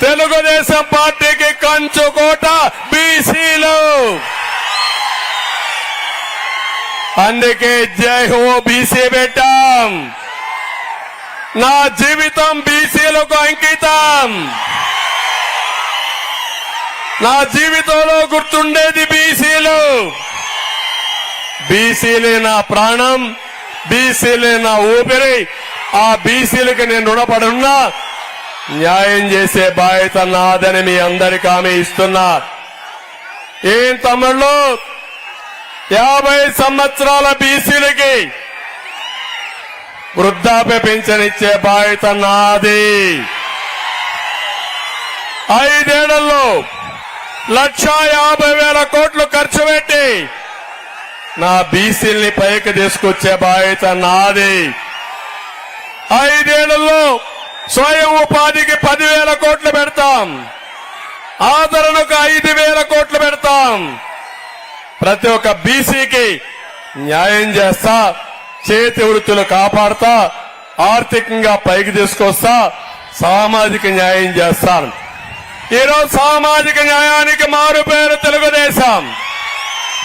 తెలుగుదేశం పార్టీకి కంచుకోట బీసీలు. అందుకే జై హో బీసీ పెట్టాం నా జీవితం బీసీలకు అంకితం. నా జీవితంలో గుర్తుండేది బీసీలు. బీసీలే నా ప్రాణం బీసీలే నా ఊపిరి. ఆ బీసీలకి నేను రుణపడున్నా. న్యాయం చేసే బాధ్యత నాదని మీ అందరికీ ఆమె ఇస్తున్నా. ఏం తమ్ముళ్ళు? యాభై సంవత్సరాల బీసీలకి వృద్ధాప్య పెన్షన్ ఇచ్చే బాధ్యత నాది. ఐదేళ్ళలో లక్ష యాభై వేల కోట్లు ఖర్చు పెట్టి నా బీసీల్ని పైకి తీసుకొచ్చే బాధ్యత నాది. ఐదేళ్ళలో స్వయం ఉపాధికి పదివేల కోట్లు పెడతాం. ఆదరణకు ఐదు వేల కోట్లు పెడతాం. ప్రతి ఒక్క బీసీకి న్యాయం చేస్తా చేతి వృత్తులు కాపాడుతా ఆర్థికంగా పైకి తీసుకొస్తా సామాజిక న్యాయం చేస్తాను. ఈరోజు సామాజిక న్యాయానికి మారు పేరు తెలుగుదేశం.